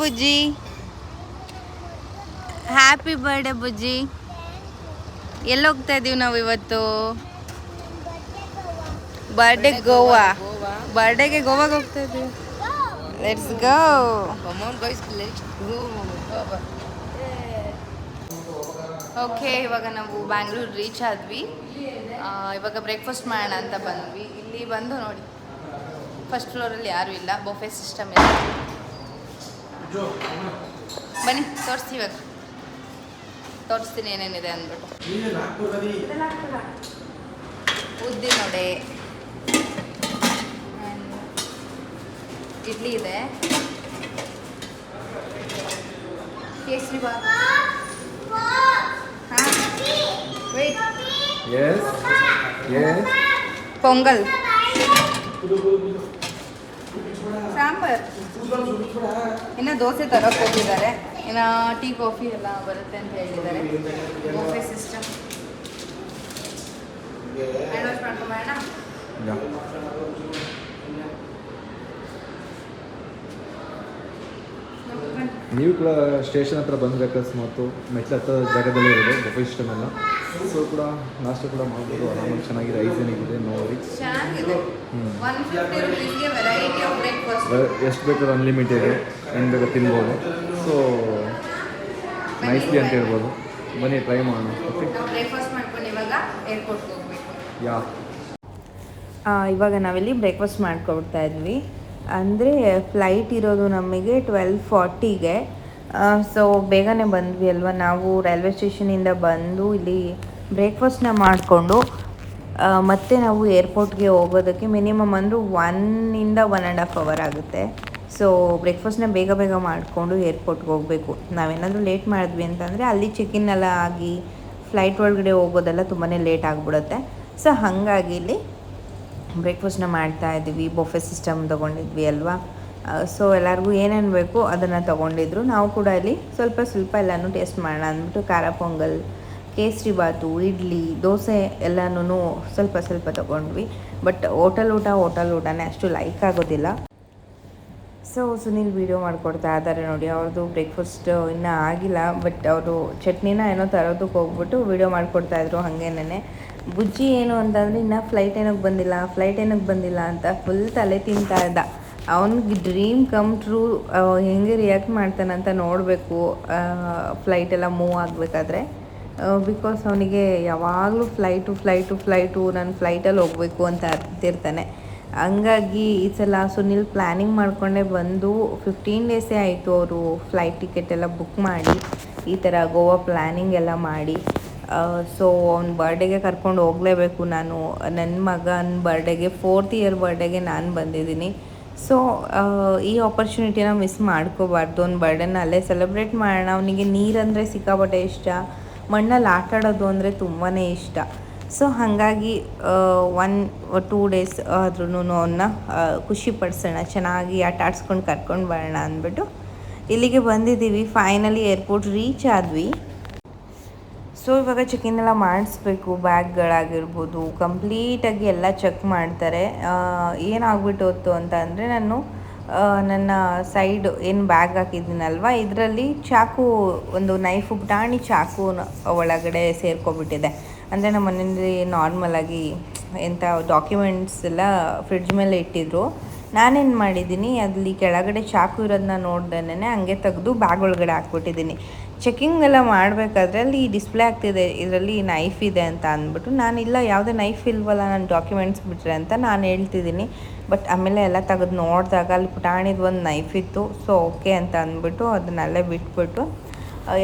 ಬುಜ್ಜಿ. Happy birthday ಬುಜ್ಜಿ. ಎಲ್ಲಿ ಹೋಗ್ತಾ ಇದೀವಿ ನಾವು ಇವತ್ತು. ಬರ್ಡೇ ಗೋವಾ ಬರ್ಡೇಗೆ ಗೋವಾಗೆ ಹೋಗ್ತಾ ಇದೀವಿ. Let's go. ಓಕೆ ಇವಾಗ ನಾವು ಬ್ಯಾಂಗ್ಳೂರು ರೀಚ್ ಆದ್ವಿ. ಇವಾಗ ಬ್ರೇಕ್ಫಾಸ್ಟ್ ಮಾಡೋಣ ಅಂತ ಬಂದ್ವಿ. ಇಲ್ಲಿ ಬಂದು ನೋಡಿ. ಫಸ್ಟ್ ಫ್ಲೋರಲ್ಲಿ ಯಾರೂ ಇಲ್ಲ. ಬೊಫೆ ಸಿಸ್ಟಮ್ ಇಲ್ಲ ಬನ್ನಿ ತೋರಿಸ್ತೀವಿ ಇವಾಗ. ತೋರಿಸ್ತೀನಿ ಏನೇನಿದೆ ಅಂದ್ಬಿಟ್ಟು. ಉದ್ದಿನ ವಡೆ ಇಡ್ಲಿ ಇದೆ. ಕೇಸರಿ ಬಾತ್. ಹಾಂ. ಪೊಂಗಲ್ ಸಾಂಬಾರ್ ಇನ್ನು ದೋಸೆ ತರಕ್ಕೆ ಹೋಗಿದ್ದಾರೆ. ಇನ್ನು ಟೀ ಕಾಫಿ ಎಲ್ಲ ಬರುತ್ತೆ ಅಂತ ಹೇಳಿದ್ದಾರೆ. ಕಾಫಿ ಸಿಸ್ಟಮ್ ಮಾಡ್ಕೊಂಬರೋಣ ನೀವು ಕೂಡ ಸ್ಟೇಷನ್ ಹತ್ರ ಬಂದರೆ ಅಕಸ್ಮಾತು ಮೆಟ್ಲ ಹತ್ರ ಜಾಗದಲ್ಲಿ ಇರೋದು ಬಫೆ ಸಿಸ್ಟಮ್ ಎಲ್ಲ ಸೊ ಕೂಡ ನಾಷ್ಟ ಕೂಡ ಮಾಡ್ಬೋದು ಆರಾಮಾಗಿ ಚೆನ್ನಾಗಿದೆ ಐಸೇನಿಕ್ ಇದೆ ನೋ ವರಿ ಚೆನ್ನಾಗಿದೆ. ಹ್ಮ್. One fifty variety of breakfast ಎಷ್ಟು ಬೇಕಾದ್ರೂ ಅನ್ಲಿಮಿಟೆಡ್ ಏನು ಬೇಕಾದ್ರೂ ತಿನ್ಬೋದು. ಸೊ ನೈಸ್ಲಿ ಅಂತ ಹೇಳ್ಬೋದು. ಬನ್ನಿ ಟ್ರೈ ಮಾಡೋಣ ಓಕೆ? ಯಾ. ಇವಾಗ ನಾವಿಲ್ಲಿ ಬ್ರೇಕ್ಫಾಸ್ಟ್ ಮಾಡ್ಕೊಬಿಡ್ತಾ ಇದ್ವಿ. ಅಂದರೆ ಫ್ಲೈಟ್ ಇರೋದು ನಮಗೆ ಟ್ವೆಲ್ ಫಾರ್ಟಿಗೆ ಸೊ ಬೇಗನೆ ಬಂದ್ವಿ ಅಲ್ವಾ? ನಾವು ರೈಲ್ವೆ ಸ್ಟೇಷನಿಂದ ಬಂದು ಇಲ್ಲಿ ಬ್ರೇಕ್ಫಾಸ್ಟ್ನ ಮಾಡಿಕೊಂಡು ಮತ್ತೆ ನಾವು ಏರ್ಪೋರ್ಟ್ಗೆ ಹೋಗೋದಕ್ಕೆ ಮಿನಿಮಮ್ ಅಂದರೂ ಒನ್ನಿಂದ ಒನ್ ಆ್ಯಂಡ್ ಹಾಫ್ ಅವರ್ ಆಗುತ್ತೆ. ಸೊ ಬ್ರೇಕ್ಫಾಸ್ಟ್ನ ಬೇಗ ಬೇಗ ಮಾಡಿಕೊಂಡು ಏರ್ಪೋರ್ಟ್ಗೆ ಹೋಗಬೇಕು. ನಾವೇನಾದರೂ ಲೇಟ್ ಮಾಡಿದ್ವಿ ಅಂತಂದರೆ ಅಲ್ಲಿ ಎಲ್ಲ ಆಗಿ ಫ್ಲೈಟ್ ಒಳಗಡೆ ಹೋಗೋದೆಲ್ಲ ತುಂಬಾ ಲೇಟ್ ಆಗಿಬಿಡುತ್ತೆ. ಸೊ ಹಾಗಾಗಿ ಇಲ್ಲಿ ಬ್ರೇಕ್ಫಾಸ್ಟ್ನ ಮಾಡ್ತಾ ಇದ್ದೀವಿ ಬೊಫೆ ಸಿಸ್ಟಮ್ ತೊಗೊಂಡಿದ್ವಿ ಅಲ್ವಾ? ಸೊ ಎಲ್ಲರಿಗೂ ಏನೇನು ಬೇಕು ಅದನ್ನು ತೊಗೊಂಡಿದ್ರು. ನಾವು ಕೂಡ ಇಲ್ಲಿ ಸ್ವಲ್ಪ ಸ್ವಲ್ಪ ಎಲ್ಲನೂ ಟೇಸ್ಟ್ ಮಾಡೋಣ ಅಂದ್ಬಿಟ್ಟು ಖಾರ ಪೊಂಗಲ್, ಕೇಸರಿ ಬಾತು, ಇಡ್ಲಿ, ದೋಸೆ ಎಲ್ಲನೂ ಸ್ವಲ್ಪ ಸ್ವಲ್ಪ ತೊಗೊಂಡ್ವಿ. ಬಟ್ ಹೋಟೆಲ್ ಊಟ ಹೋಟೆಲ್ ಊಟನೇ ಅಷ್ಟು ಲೈಕ್ ಆಗೋದಿಲ್ಲ. ಸೊ ಸುನಿಲ್ ವೀಡಿಯೋ ಮಾಡಿಕೊಡ್ತಾ ಇದ್ದಾರೆ ನೋಡಿ. ಅವ್ರದ್ದು ಬ್ರೇಕ್ಫಾಸ್ಟ್ ಇನ್ನೂ ಆಗಿಲ್ಲ ಬಟ್ ಅವರು ಚಟ್ನಿನ ಏನೋ ತರೋದಕ್ಕೆ ಹೋಗ್ಬಿಟ್ಟು ವೀಡಿಯೋ ಮಾಡಿಕೊಡ್ತಾ ಇದ್ರು ಹಾಗೇನೆ ಬುಜ್ಜಿ ಏನು ಅಂತಂದರೆ ಇನ್ನೂ ಫ್ಲೈಟ್ ಏನಕ್ಕೆ ಬಂದಿಲ್ಲ ಫ್ಲೈಟ್ ಏನಕ್ಕೆ ಬಂದಿಲ್ಲ ಅಂತ ಫುಲ್ ತಲೆ ತಿಂತಾ ಇದ್ದ. ಅವ್ನಿಗೆ ಡ್ರೀಮ್ ಕಮ್ ಟ್ರೂ ಹೆಂಗೆ ರಿಯಾಕ್ಟ್ ಮಾಡ್ತಾನಂತ ನೋಡಬೇಕು ಫ್ಲೈಟ್ ಎಲ್ಲ ಮೂವ್ ಆಗಬೇಕಾದ್ರೆ. ಬಿಕಾಸ್ ಅವನಿಗೆ ಯಾವಾಗಲೂ ಫ್ಲೈಟು ಫ್ಲೈಟು ಫ್ಲೈಟು ನಾನು ಫ್ಲೈಟಲ್ಲಿ ಹೋಗಬೇಕು ಅಂತ ಅಂತಿರ್ತಾನೆ ಹಂಗಾಗಿ ಈ ಸಲ ಸುನಿಲ್ ಪ್ಲ್ಯಾನಿಂಗ್ ಮಾಡಿಕೊಂಡೇ ಬಂದು ಫಿಫ್ಟೀನ್ ಡೇಸೇ ಆಯಿತು ಅವರು ಫ್ಲೈಟ್ ಟಿಕೆಟ್ ಎಲ್ಲ ಬುಕ್ ಮಾಡಿ, ಈ ಥರ ಗೋವಾ ಪ್ಲ್ಯಾನಿಂಗ್ ಎಲ್ಲ ಮಾಡಿ. ಸೊ ಅವ್ನ ಬರ್ಡೇಗೆ ಕರ್ಕೊಂಡು ಹೋಗಲೇಬೇಕು ನಾನು. ನನ್ನ ಮಗನ ಬರ್ಡೇಗೆ ಫೋರ್ತ್ ಇಯರ್ ಬರ್ಡೇಗೆ ನಾನು ಬಂದಿದ್ದೀನಿ. ಸೊ ಈ ಆಪರ್ಚುನಿಟಿನ ಮಿಸ್ ಮಾಡ್ಕೋಬಾರ್ದು. ಅವ್ನ ಬರ್ಡೇನ ಅಲ್ಲೇ ಸೆಲೆಬ್ರೇಟ್ ಮಾಡೋಣ. ಅವನಿಗೆ ನೀರಂದರೆ ಸಿಕ್ಕಾಪಟ್ಟೆ ಇಷ್ಟ. ಮಣ್ಣಲ್ಲಿ ಆಟ ಆಡೋದು ಅಂದರೆ ತುಂಬಾ ಇಷ್ಟ. ಸೊ ಹಾಗಾಗಿ ಒನ್ ಟೂ ಡೇಸ್ ಆದ್ರೂ ಅವನ್ನ ಖುಷಿ ಪಡಿಸೋಣ, ಚೆನ್ನಾಗಿ ಆಟ ಆಡಿಸ್ಕೊಂಡು ಕರ್ಕೊಂಡು ಬರೋಣ ಅಂದ್ಬಿಟ್ಟು ಇಲ್ಲಿಗೆ ಬಂದಿದ್ದೀವಿ. ಫೈನಲಿ ಏರ್ಪೋರ್ಟ್ ರೀಚ್ ಆದ್ವಿ. ಸೊ ಇವಾಗ ಚೆಕ್-ಇನ್ ಎಲ್ಲ ಮಾಡಿಸ್ಬೇಕು. ಬ್ಯಾಗ್ಗಳಾಗಿರ್ಬೋದು ಕಂಪ್ಲೀಟಾಗಿ ಎಲ್ಲ ಚೆಕ್ ಮಾಡ್ತಾರೆ. ಏನಾಗ್ಬಿಟ್ಟು ಅಂತ ಅಂದರೆ ನಾನು ನನ್ನ ಸೈಡ್ ಏನು ಬ್ಯಾಗ್ ಹಾಕಿದ್ದೀನಲ್ವ, ಇದರಲ್ಲಿ ಚಾಕು, ಒಂದು ನೈಫ್ ಪುಟಾಣಿ ಚಾಕು ಒಳಗಡೆ ಸೇರ್ಕೊಬಿಟ್ಟಿದೆ. ಅಂದರೆ ನಮ್ಮ ಮನೆಯಲ್ಲಿ ನಾರ್ಮಲಾಗಿ ಎಂಥ ಡಾಕ್ಯುಮೆಂಟ್ಸ್ ಎಲ್ಲ ಫ್ರಿಡ್ಜ್ ಮೇಲೆ ಇಟ್ಟಿದ್ರು. ನಾನೇನು ಮಾಡಿದ್ದೀನಿ, ಅಲ್ಲಿ ಕೆಳಗಡೆ ಚಾಕು ಇರೋದನ್ನ ನೋಡ್ದೇನೆ ಹಂಗೆ ತೆಗೆದು ಬ್ಯಾಗ್ ಒಳಗಡೆ ಹಾಕ್ಬಿಟ್ಟಿದ್ದೀನಿ. ಚೆಕಿಂಗ್ ಎಲ್ಲ ಮಾಡಬೇಕಾದ್ರೆ ಅಲ್ಲಿ ಡಿಸ್ಪ್ಲೇ ಆಗ್ತಿದೆ, ಇದರಲ್ಲಿ ನೈಫ್ ಇದೆ ಅಂತ ಅಂದ್ಬಿಟ್ಟು ನಾನಿಲ್ಲ ಯಾವುದೇ ನೈಫ್ ಇಲ್ವಲ್ಲ ನನ್ನ ಡಾಕ್ಯುಮೆಂಟ್ಸ್ ಬಿಟ್ರೆ ಅಂತ ನಾನು ಹೇಳ್ತಿದ್ದೀನಿ. ಬಟ್ ಆಮೇಲೆ ಎಲ್ಲ ತೆಗೆದು ನೋಡಿದಾಗ ಅಲ್ಲಿ ಪುಟಾಣಿದು ಒಂದು ನೈಫ್ ಇತ್ತು ಸೊ ಓಕೆ ಅಂತ ಅಂದ್ಬಿಟ್ಟು ಅದನ್ನೆಲ್ಲ ಬಿಟ್ಬಿಟ್ಟು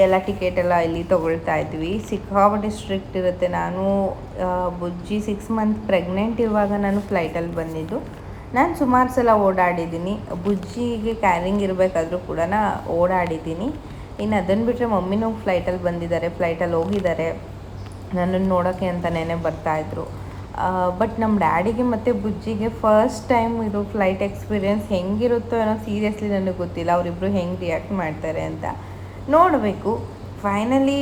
ಎಲ್ಲ ಟಿಕೆಟ್ ಎಲ್ಲ ಇಲ್ಲಿ ತೊಗೊಳ್ತಾ ಇದ್ವಿ. ಸಿಕ್ಕಾಪಟ್ಟೆ ಸ್ಟ್ರಿಕ್ಟ್ ಇರುತ್ತೆ. ನಾನು ಬುಜ್ಜಿ ಸಿಕ್ಸ್ ಮಂತ್ ಪ್ರೆಗ್ನೆಂಟ್ ಇರುವಾಗ ನಾನು ಫ್ಲೈಟಲ್ಲಿ ಬಂದಿದ್ದು. ನಾನು ಸುಮಾರು ಸಲ ಓಡಾಡಿದ್ದೀನಿ. ಬುಜ್ಜಿಗೆ ಕ್ಯಾರಿಂಗ್ ಇರಬೇಕಾದ್ರೂ ಕೂಡ ಓಡಾಡಿದ್ದೀನಿ. ಇನ್ನು ಅದನ್ನು ಬಿಟ್ಟರೆ ಮಮ್ಮಿನೂ ಫ್ಲೈಟಲ್ಲಿ ಬಂದಿದ್ದಾರೆ. ಫ್ಲೈಟಲ್ಲಿ ಹೋಗಿದ್ದಾರೆ. ನನ್ನನ್ನು ನೋಡೋಕ್ಕೆ ಅಂತಲೇ ಬರ್ತಾಯಿದ್ರು ಬಟ್ ನಮ್ಮ ಡ್ಯಾಡಿಗೆ ಮತ್ತು ಬುಜ್ಜಿಗೆ ಫಸ್ಟ್ ಟೈಮ್ ಇದು ಫ್ಲೈಟ್ ಎಕ್ಸ್ಪೀರಿಯೆನ್ಸ್ ಹೆಂಗಿರುತ್ತೋ ಏನೋ ಸೀರಿಯಸ್ಲಿ ನನಗೆ ಗೊತ್ತಿಲ್ಲ. ಅವರಿಬ್ಬರು ಹೆಂಗೆ ರಿಯಾಕ್ಟ್ ಮಾಡ್ತಾರೆ ಅಂತ. ನೋಡಬೇಕು. ಫೈನಲಿ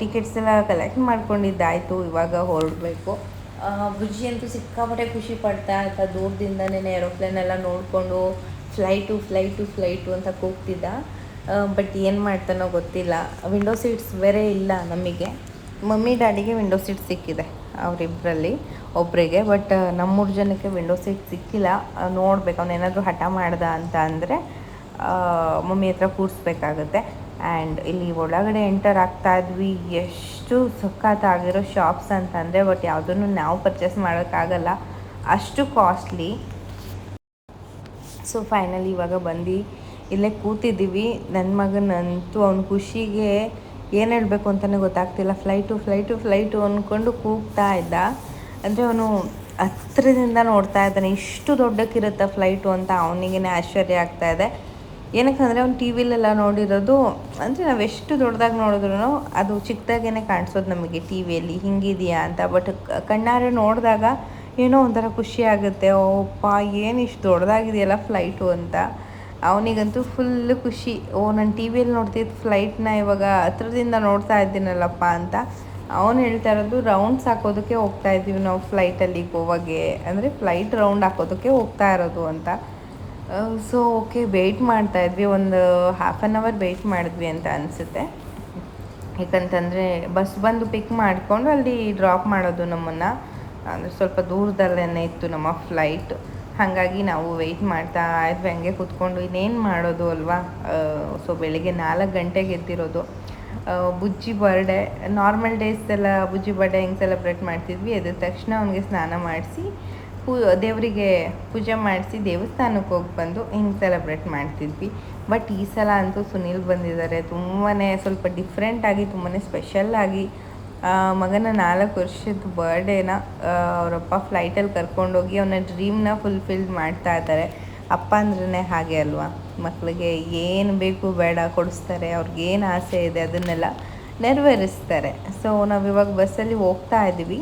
ಟಿಕೆಟ್ಸ್ ಎಲ್ಲ ಕಲೆಕ್ಟ್ ಮಾಡ್ಕೊಂಡಿದ್ದಾಯಿತು, ಇವಾಗ ಹೊರಡಬೇಕು. ಬುಜ್ಜಿ ಅಂತೂ ಸಿಕ್ಕಾಪಟ್ಟೆ ಖುಷಿ ಪಡ್ತಾ ಆಯ್ತಾ ದೂರದಿಂದನೇ ಏರೋಪ್ಲೇನ್ ಎಲ್ಲ ನೋಡಿಕೊಂಡು ಫ್ಲೈಟು ಫ್ಲೈಟು ಫ್ಲೈಟು ಅಂತ ಕೂಗ್ತಿದ್ದ. ಬಟ್ ಏನು ಮಾಡ್ತಾನೋ ಗೊತ್ತಿಲ್ಲ. ವಿಂಡೋ ಸೀಟ್ಸ್ ಬೇರೆ ಇಲ್ಲ ನಮಗೆ. ಮಮ್ಮಿ, ಡ್ಯಾಡಿಗೆ ವಿಂಡೋ ಸೀಟ್ ಸಿಕ್ಕಿದೆ ಅವರಿಬ್ಬರಲ್ಲಿ ಒಬ್ಬರಿಗೆ ಬಟ್ ನಮ್ಮೂರ ಜನಕ್ಕೆ ವಿಂಡೋ ಸೀಟ್ ಸಿಕ್ಕಿಲ್ಲ. ನೋಡ್ಬೇಕು ಅವನೇನಾದರೂ ಹಠ ಮಾಡ್ದ ಅಂತ ಅಂದರೆ ಮಮ್ಮಿ ಹತ್ರ ಕೂರಿಸ್ಬೇಕಾಗುತ್ತೆ. ಆ್ಯಂಡ್ ಇಲ್ಲಿ ಒಳಗಡೆ ಎಂಟರ್ ಆಗ್ತಾ ಇದ್ವಿ. ಎಷ್ಟು ಸಖತ್ತಾಗಿರೋ ಶಾಪ್ಸ್ ಅಂತಂದರೆ ಬಟ್ ಯಾವುದನ್ನು ನಾವು ಪರ್ಚೇಸ್ ಮಾಡೋಕ್ಕಾಗಲ್ಲ. ಅಷ್ಟು ಕಾಸ್ಟ್ಲಿ ಸೊ ಫೈನಲಿ ಇವಾಗ ಬಂದು ಇಲ್ಲೇ ಕೂತಿದ್ದೀವಿ. ನನ್ನ ಮಗನಂತೂ ಅವ್ನ ಖುಷಿಗೆ ಏನು ಹೇಳಬೇಕು ಅಂತಲೇ ಗೊತ್ತಾಗ್ತಿಲ್ಲ. ಫ್ಲೈಟು ಫ್ಲೈಟು ಫ್ಲೈಟು ಅಂದ್ಕೊಂಡು ಕೂಗ್ತಾ ಇದ್ದ. ಅಂದರೆ ಅವನು ಹತ್ತಿರದಿಂದ ನೋಡ್ತಾ ಇದ್ದಾನೆ. ಇಷ್ಟು ದೊಡ್ಡಕ್ಕಿರುತ್ತೆ ಫ್ಲೈಟು ಅಂತ ಅವನಿಗೇ ಆಶ್ಚರ್ಯ ಆಗ್ತಾ ಇದೆ. ಏನಕ್ಕಂದರೆ ಅವ್ನು ಟಿ ವಿಲೆಲ್ಲ ನೋಡಿರೋದು, ಅಂದರೆ ನಾವು ಎಷ್ಟು ದೊಡ್ಡದಾಗಿ ನೋಡಿದ್ರು ಅದು ಚಿಕ್ಕದಾಗೇ ಕಾಣಿಸೋದು ನಮಗೆ ಟಿ ವಿಯಲ್ಲಿ ಹಿಂಗಿದೆಯಾ ಅಂತ. ಬಟ್ ಕಣ್ಣಾರೆ ನೋಡಿದಾಗ ಏನೋ ಒಂಥರ ಖುಷಿ ಆಗುತ್ತೆ. ಓಪ್ಪ, ಏನು ಇಷ್ಟು ದೊಡ್ಡದಾಗಿದೆಯಲ್ಲ ಫ್ಲೈಟು ಅಂತ. ಅವನಿಗಂತೂ ಫುಲ್ ಖುಷಿ. ಓ, ನಾನು ಟಿ ವಿಯಲ್ಲಿ ನೋಡ್ತಿದ್ದ ಫ್ಲೈಟ್ನ ಇವಾಗ ಹತ್ರದಿಂದ ನೋಡ್ತಾ ಇದ್ದೀನಲ್ಲಪ್ಪ ಅಂತ. ಅವನು ಹೇಳ್ತಾ ಇರೋದು ರೌಂಡ್ಸ್ ಹಾಕೋದಕ್ಕೆ ಹೋಗ್ತಾ ಇದ್ದೀವಿ ನಾವು ಫ್ಲೈಟಲ್ಲಿ ಗೋವಾಗೆ. ಅಂದರೆ ಫ್ಲೈಟ್ ರೌಂಡ್ ಹಾಕೋದಕ್ಕೆ ಹೋಗ್ತಾ ಇರೋದು ಅಂತ. ಸೊ ಓಕೆ ವೆಯ್ಟ್ ಮಾಡ್ತಾ ಇದ್ವಿ. ಒಂದು ಹಾಫ್ ಆನ್ ಅವರ್ ವೆಯ್ಟ್ ಮಾಡಿದ್ವಿ ಅಂತ ಅನಿಸುತ್ತೆ. ಯಾಕಂತಂದರೆ ಬಸ್ ಬಂದು ಪಿಕ್ ಮಾಡಿಕೊಂಡು ಅಲ್ಲಿ ಡ್ರಾಪ್ ಮಾಡೋದು ನಮ್ಮನ್ನು. ಅಂದರೆ ಸ್ವಲ್ಪ ದೂರದಲ್ಲೇ ಇತ್ತು ನಮ್ಮ ಫ್ಲೈಟ್ ಹಾಗಾಗಿ ನಾವು ವೆಯ್ಟ್ ಮಾಡ್ತಾ ಇದ್ವಿ. ಹಂಗೆ ಕೂತ್ಕೊಂಡು ಇನ್ನೇನು ಮಾಡೋದು ಅಲ್ವಾ? ಸೊ ಬೆಳಿಗ್ಗೆ ನಾಲ್ಕು ಗಂಟೆಗೆ ಎದ್ದಿರೋದು. ಆ, ಬುಜ್ಜಿ ಬರ್ಡೇ ನಾರ್ಮಲ್ ಡೇಸ್ ಎಲ್ಲ ಬುಜ್ಜಿ ಬರ್ಡೇ ಹೆಂಗೆ ಸೆಲೆಬ್ರೇಟ್ ಮಾಡ್ತಿದ್ವಿ. ಎದ್ದ ತಕ್ಷಣ ಅವನಿಗೆ ಸ್ನಾನ ಮಾಡಿಸಿ ಪೂ ದೇವರಿಗೆ ಪೂಜೆ ಮಾಡಿಸಿ ದೇವಸ್ಥಾನಕ್ಕೆ ಹೋಗಿ ಬಂದು ಹಿಂಗೆ ಸೆಲೆಬ್ರೇಟ್ ಮಾಡ್ತಿದ್ವಿ. ಬಟ್ ಈ ಸಲ ಅಂತೂ ಸುನೀಲ್ ಬಂದಿದ್ದಾರೆ. ತುಂಬಾ ಸ್ವಲ್ಪ ಡಿಫ್ರೆಂಟಾಗಿ ತುಂಬಾ ಸ್ಪೆಷಲ್ಲಾಗಿ ಮಗನ ನಾಲ್ಕು ವರ್ಷದ ಬರ್ಡೇನ ಅವರಪ್ಪ ಫ್ಲೈಟಲ್ಲಿ ಕರ್ಕೊಂಡೋಗಿ ಅವನ ಡ್ರೀಮ್ನ ಫುಲ್ಫಿಲ್ ಮಾಡ್ತಾ ಇದ್ದಾರೆ. ಅಪ್ಪ ಅಂದ್ರೇ ಹಾಗೆ ಅಲ್ವಾ? ಮಕ್ಕಳಿಗೆ ಏನು ಬೇಕು ಬೇಡ, ಕೊಡಿಸ್ತಾರೆ. ಅವ್ರಿಗೆ ಏನು ಆಸೆ ಇದೆ ಅದನ್ನೆಲ್ಲ ನೆರವೇರಿಸ್ತಾರೆ. ಸೊ ನಾವು ಇವಾಗ ಬಸ್ಸಲ್ಲಿ ಹೋಗ್ತಾ ಇದ್ದೀವಿ.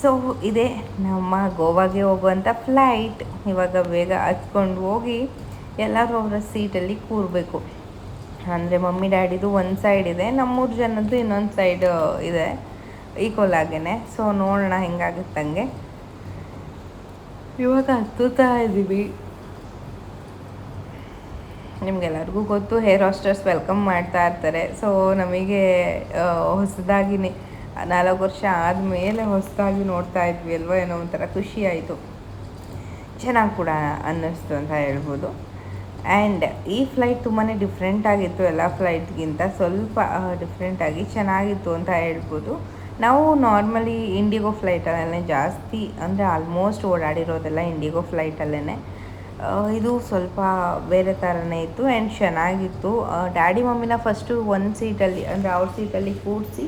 ಸೊ ಇದೇ ನಮ್ಮ ಗೋವಾಗೆ ಹೋಗುವಂಥ ಫ್ಲೈಟ್ ಇವಾಗ ಬೇಗ ಹಚ್ಕೊಂಡು ಹೋಗಿ ಎಲ್ಲರೂ ಅವರ ಸೀಟಲ್ಲಿ ಕೂರಬೇಕು. ಅಂದರೆ ಮಮ್ಮಿ, ಡ್ಯಾಡಿದು ಒಂದು ಸೈಡ್ ಇದೆ, ನಮ್ಮೂರು ಜನದ್ದು ಇನ್ನೊಂದು ಸೈಡ್ ಇದೆ. ಈಕ್ವಲ್ ಆಗೇನೆ. ಸೊ ನೋಡೋಣ ಹೆಂಗಾಗುತ್ತಂಗೆ ಇವಾಗ ಹತ್ತುತ್ತಾ ಇದ್ದೀವಿ. ನಿಮಗೆಲ್ಲರಿಗೂ ಗೊತ್ತು ಹೇರ್ ಹಾಸ್ಟರ್ಸ್ ವೆಲ್ಕಮ್ ಮಾಡ್ತಾ ಇರ್ತಾರೆ. ಸೊ ನಮಗೆ ಹೊಸದಾಗಿ ನಾಲ್ಕು ವರ್ಷ ಆದಮೇಲೆ ಹೊಸದಾಗಿ ನೋಡ್ತಾ ಇದ್ವಿ ಅಲ್ವ ಏನೋ ಒಂಥರ ಖುಷಿ ಆಯಿತು. ಚೆನ್ನಾಗಿ ಕೂಡ ಅನ್ನಿಸ್ತು ಅಂತ ಹೇಳ್ಬೋದು. ಆ್ಯಂಡ್ ಈ ಫ್ಲೈಟ್ ತುಂಬಾ ಡಿಫ್ರೆಂಟ್ ಆಗಿತ್ತು ಎಲ್ಲ ಫ್ಲೈಟ್ಗಿಂತ ಸ್ವಲ್ಪ ಡಿಫ್ರೆಂಟಾಗಿ ಚೆನ್ನಾಗಿತ್ತು ಅಂತ ಹೇಳ್ಬೋದು. ನಾವು ನಾರ್ಮಲಿ ಇಂಡಿಗೋ ಫ್ಲೈಟಲ್ಲೇ ಜಾಸ್ತಿ, ಅಂದರೆ ಆಲ್ಮೋಸ್ಟ್ ಓಡಾಡಿರೋದೆಲ್ಲ ಇಂಡಿಗೋ ಫ್ಲೈಟಲ್ಲೇ ಇದು ಸ್ವಲ್ಪ ಬೇರೆ ಥರನೇ ಇತ್ತು ಆ್ಯಂಡ್ ಚೆನ್ನಾಗಿತ್ತು. ಡ್ಯಾಡಿ ಮಮ್ಮಿನ ಫಸ್ಟು ಒಂದು ಸೀಟಲ್ಲಿ ಅಂದರೆ ಅವ್ರ ಸೀಟಲ್ಲಿ ಕೂರಿಸಿ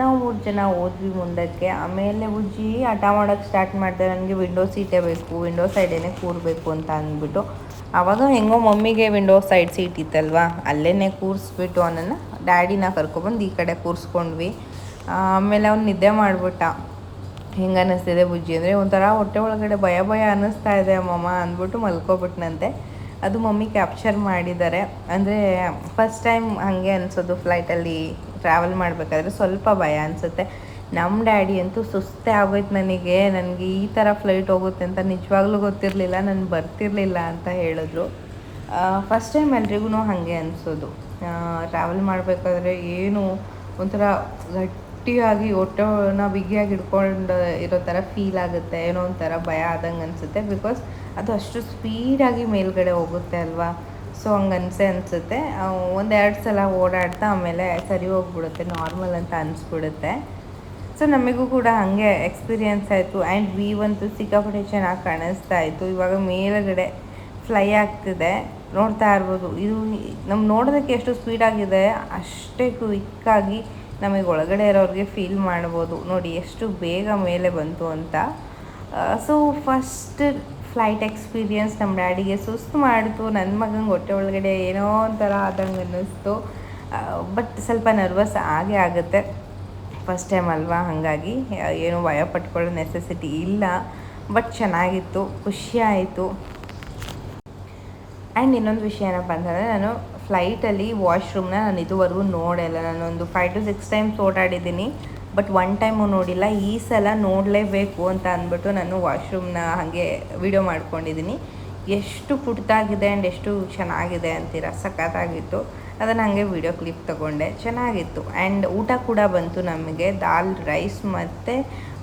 ನಾವು ಮೂರು ಜನ ಹೋದ್ವಿ ಮುಂದಕ್ಕೆ. ಆಮೇಲೆ ಉಜ್ಜಿ ಹಠ ಮಾಡೋಕ್ಕೆ ಸ್ಟಾರ್ಟ್ ಮಾಡಿದೆ. ನನಗೆ ವಿಂಡೋ ಸೀಟೇ ಬೇಕು ವಿಂಡೋ ಸೈಡೇನೆ ಕೂರಬೇಕು ಅಂತ ಅಂದ್ಬಿಟ್ಟು. ಆವಾಗ ಹೆಂಗೋ ಮಮ್ಮಿಗೆ ವಿಂಡೋ ಸೈಡ್ ಸೀಟ್ ಇತ್ತಲ್ವಾ? ಅಲ್ಲೇ ಕೂರಿಸ್ಬಿಟ್ಟು ಅವನನ್ನು ಡ್ಯಾಡಿನ ಕರ್ಕೊಬಂದು ಈ ಕಡೆ ಕೂರಿಸ್ಕೊಂಡ್ವಿ. ಆಮೇಲೆ ಅವ್ನು ನಿದ್ದೆ ಮಾಡಿಬಿಟ್ಟ. ಹೆಂಗೆ ಅನ್ನಿಸ್ತಿದೆ ಬುಜ್ಜಿ ಅಂದರೆ ಒಂಥರ ಹೊಟ್ಟೆ ಒಳಗಡೆ ಭಯ ಭಯ ಅನ್ನಿಸ್ತಾ ಇದೆ ಅಮ್ಮಮ್ಮ ಅಂದ್ಬಿಟ್ಟು ಮಲ್ಕೊಬಿಟ್ನಂತೆ. ಅದು ಮಮ್ಮಿ ಕ್ಯಾಪ್ಚರ್ ಮಾಡಿದ್ದಾರೆ. ಅಂದರೆ ಫಸ್ಟ್ ಟೈಮ್ ಹಾಗೆ ಅನಿಸೋದು ಫ್ಲೈಟಲ್ಲಿ ಟ್ರಾವೆಲ್ ಮಾಡಬೇಕಾದ್ರೆ ಸ್ವಲ್ಪ ಭಯ ಅನಿಸುತ್ತೆ. ನಮ್ಮ ಡ್ಯಾಡಿ ಅಂತೂ ಸುಸ್ತೇ ಆಗೋಯ್ತು ನನಗೆ. ನನಗೆ ಈ ಥರ ಫ್ಲೈಟ್ ಹೋಗುತ್ತೆ ಅಂತ ನಿಜವಾಗ್ಲೂ ಗೊತ್ತಿರಲಿಲ್ಲ, ನಾನು ಬರ್ತಿರಲಿಲ್ಲ ಅಂತ ಹೇಳಿದ್ರು. ಫಸ್ಟ್ ಟೈಮ್ ಎಲ್ರಿಗೂ ಹಾಗೆ ಅನಿಸೋದು. ಟ್ರಾವೆಲ್ ಮಾಡಬೇಕಾದ್ರೆ ಏನು ಒಂಥರ ಗಟ್ಟಿಯಾಗಿ ಹೊಟ್ಟೆನ ಬಿಗಿಯಾಗಿ ಹಿಡ್ಕೊಂಡು ಇರೋ ಥರ ಫೀಲ್ ಆಗುತ್ತೆ, ಏನೋ ಒಂಥರ ಭಯ ಆದಂಗೆ ಅನಿಸುತ್ತೆ. ಬಿಕಾಸ್ ಅದು ಅಷ್ಟು ಸ್ಪೀಡಾಗಿ ಮೇಲ್ಗಡೆ ಹೋಗುತ್ತೆ ಅಲ್ವಾ? ಸೊ ಹಂಗೆ ಅನಿಸೆ ಅನಿಸುತ್ತೆ. ಒಂದೆರಡು ಸಲ ಓಡಾಡ್ತಾ ಆಮೇಲೆ ಸರಿ ಹೋಗ್ಬಿಡುತ್ತೆ, ನಾರ್ಮಲ್ ಅಂತ ಅನಿಸ್ಬಿಡುತ್ತೆ. ಸೊ ನಮಗೂ ಕೂಡ ಹಾಗೆ ಎಕ್ಸ್ಪೀರಿಯೆನ್ಸ್ ಆಯಿತು. ಆ್ಯಂಡ್ ವಿ ಅಂತೂ ಸಿಕ್ಕಾಪಟ್ಟೆ ಚೆನ್ನಾಗಿ ಕಾಣಿಸ್ತಾ ಇತ್ತು. ಇವಾಗ ಮೇಲುಗಡೆ ಫ್ಲೈ ಆಗ್ತಿದೆ. ನೋಡ್ತಾ ಇರ್ಬೋದು. ಇದು ನಮ್ಮ ನೋಡೋದಕ್ಕೆ ಎಷ್ಟು ಸ್ಪೀಡಾಗಿದೆ ಅಷ್ಟೇ ಕ್ವಿಕ್ಕಾಗಿ ನಮಗೆ ಒಳಗಡೆ ಇರೋರಿಗೆ ಫೀಲ್ ಮಾಡ್ಬೋದು. ನೋಡಿ, ಎಷ್ಟು ಬೇಗ ಮೇಲೆ ಬಂತು ಅಂತ. ಸೊ ಫಸ್ಟ್ ಫ್ಲೈಟ್ ಎಕ್ಸ್ಪೀರಿಯನ್ಸ್ ನಮ್ಮ ಡ್ಯಾಡಿಗೆ ಸುಸ್ತು ಮಾಡಿತು. ನನ್ನ ಮಗಂಗೆ ಹೊಟ್ಟೆ ಒಳಗಡೆ ಏನೋ ಒಂಥರ ಆದಂಗೆ ಅನ್ನಿಸ್ತು. ಬಟ್ ಸ್ವಲ್ಪ ನರ್ವಸ್ ಆಗೇ ಆಗುತ್ತೆ. ಫಸ್ಟ್ ಟೈಮ್ ಅಲ್ವಾ? ಹಾಗಾಗಿ ಏನು ಭಯ ಪಟ್ಕೊಳ್ಳೋ ನೆಸೆಸಿಟಿ ಇಲ್ಲ. ಬಟ್ ಚೆನ್ನಾಗಿತ್ತು. ಖುಷಿ ಆಯಿತು. ಆ್ಯಂಡ್ ಇನ್ನೊಂದು ವಿಷಯ ಏನಪ್ಪ ಅಂತಂದರೆ, ನಾನು ಫ್ಲೈಟಲ್ಲಿ ವಾಶ್ರೂಮ್ನ ನಾನು ಇದುವರೆಗೂ ನೋಡಲ್ಲ ನಾನೊಂದು ಫೈವ್ ಟು ಸಿಕ್ಸ್ ಟೈಮ್ಸ್ ಓಡಾಡಿದ್ದೀನಿ. ಬಟ್ ಒನ್ ಟೈಮು ನೋಡಿಲ್ಲ, ಈ ಸಲ ನೋಡಲೇಬೇಕು ಅಂತ ಅಂದ್ಬಿಟ್ಟು ನಾನು ವಾಶ್ರೂಮ್ನ ಹಾಗೆ ವಿಡಿಯೋ ಮಾಡ್ಕೊಂಡಿದ್ದೀನಿ. ಎಷ್ಟು ಪುಟ್ದಾಗಿದೆ ಆ್ಯಂಡ್ ಎಷ್ಟು ಚೆನ್ನಾಗಿದೆ ಅಂತೀರ, ಸಖತ್ತಾಗಿತ್ತು. ಅದನ್ನು ಹಾಗೆ ವಿಡಿಯೋ ಕ್ಲಿಪ್ ತೊಗೊಂಡೆ, ಚೆನ್ನಾಗಿತ್ತು. ಆ್ಯಂಡ್ ಊಟ ಕೂಡ ಬಂತು ನಮಗೆ, ದಾಲ್, ರೈಸ್ ಮತ್ತು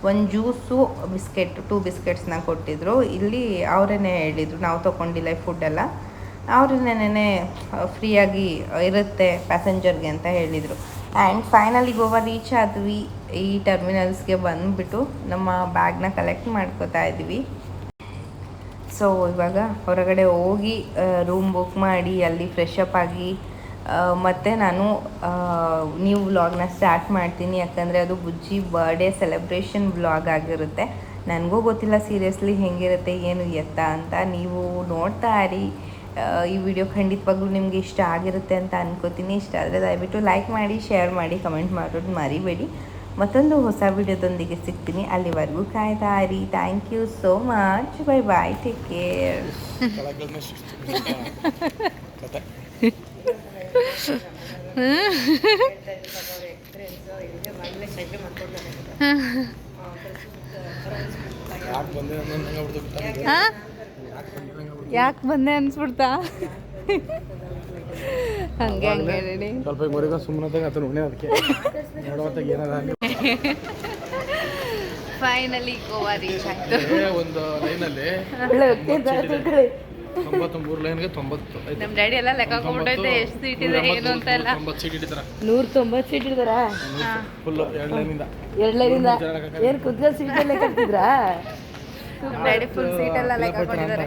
ಒಂದು ಜ್ಯೂಸು, ಬಿಸ್ಕೆಟ್ ಟೂ ಬಿಸ್ಕೆಟ್ಸ್ನ ಕೊಟ್ಟಿದ್ರು. ಇಲ್ಲಿ ಅವರೇನೆ ಹೇಳಿದರು, ನಾವು ತೊಗೊಂಡಿಲ್ಲ ಫುಡ್ಡೆಲ್ಲ ಅವ್ರನ್ನೇ ಫ್ರೀಯಾಗಿ ಇರುತ್ತೆ ಪ್ಯಾಸೆಂಜರ್ಗೆ ಅಂತ ಹೇಳಿದರು. ಆ್ಯಂಡ್ ಫೈನಲಿ ಗೋವಾ ರೀಚ್ ಆದ್ವಿ. ಈ ಟರ್ಮಿನಲ್ಸ್ಗೆ ಬಂದುಬಿಟ್ಟು ನಮ್ಮ ಬ್ಯಾಗ್ನ ಕಲೆಕ್ಟ್ ಮಾಡ್ಕೋತಾ ಇದ್ವಿ ಸೊ ಇವಾಗ ಹೊರಗಡೆ ಹೋಗಿ ರೂಮ್ ಬುಕ್ ಮಾಡಿ, ಅಲ್ಲಿ ಫ್ರೆಶ್ ಅಪ್ ಆಗಿ ಮತ್ತು ನಾನು ನ್ಯೂ ವ್ಲಾಗ್ನ ಸ್ಟಾರ್ಟ್ ಮಾಡ್ತೀನಿ. ಯಾಕಂದರೆ ಅದು ಬುಜ್ಜಿ ಬರ್ಡೇ ಸೆಲೆಬ್ರೇಷನ್ ವ್ಲಾಗ್ ಆಗಿರುತ್ತೆ. ನನಗೂ ಗೊತ್ತಿಲ್ಲ ಸೀರಿಯಸ್ಲಿ ಹೆಂಗಿರುತ್ತೆ, ಏನು ಎತ್ತ ಅಂತ. ನೀವು ನೋಡ್ತಾ ಇರಿ. ಈ ವಿಡಿಯೋ ಖಂಡಿತವಾಗ್ಲೂ ನಿಮಗೆ ಇಷ್ಟ ಆಗಿರುತ್ತೆ ಅಂತ ಅನ್ಕೋತೀನಿ. ಇಷ್ಟ ಆದರೆ ದಯವಿಟ್ಟು ಲೈಕ್ ಮಾಡಿ ಶೇರ್ ಮಾಡಿ ಕಮೆಂಟ್ ಮಾಡೋದು ಮರಿಬೇಡಿ. ಮತ್ತೊಂದು ಹೊಸ ವಿಡಿಯೋದೊಂದಿಗೆ ಸಿಗ್ತೀನಿ. ಅಲ್ಲಿವರೆಗೂ ಕಾಯ್ತಾ ಇರಿ thank you so much bye bye take care ಯಾಕೆ ಬಂದೆ ಅನ್ಸ್ಬಿಡ್ತಾ? ಹಂಗೆ ಹಂಗೆ ಸ್ವಲ್ಪ ಮರಿಗ ಸುಮ್ಮನೆ ಅದಕ್ಕೆ. ನೋಡೋತ್ತಾಗ ಏನದ ಫೈನಲಿ ಗೋವಾ ರೀಚ್ ಆಯ್ತು. ಒಂದು ಲೈನಲ್ಲಿ ತೊಂಬತ್ಮೂರು ಲೈನ್ಗೆ ತೊಂಬತ್ತು ನಮ್ಮ ಡ್ಯಾಡಿ ಎಲ್ಲ ಲೆಕ್ಕ ಹಾಕೊಂಡ್ಬಿಟ್ಟೈತೆ ಎಷ್ಟು ಸೀಟ್ ಇದೆ ಏನು ಅಂತ ಎಲ್ಲ. ತೊಂಬತ್ತು ಸೀಟ್ ಇಟ್ಟಿದ್ದಾರೆ ನೂರ ತೊಂಬತ್ತು ಸೀಟ್ ಇದ್ದಾರಾ ಫುಲ್ ಎರಡು ಲೈನಿಂದ ಎರಡ್ಲರಿಂದ ಏನು ಕುದ್ಗಲ್ ಸೀಟ್ ಎಲ್ಲ ಕಟ್ಟಿದ್ರಾ ಡ್ಯಾಡಿ ಫುಲ್ ಸೀಟ್ ಎಲ್ಲ ಲೆಕ್ಕ ಹಾಕೊಂಡಿದ್ದಾರೆ.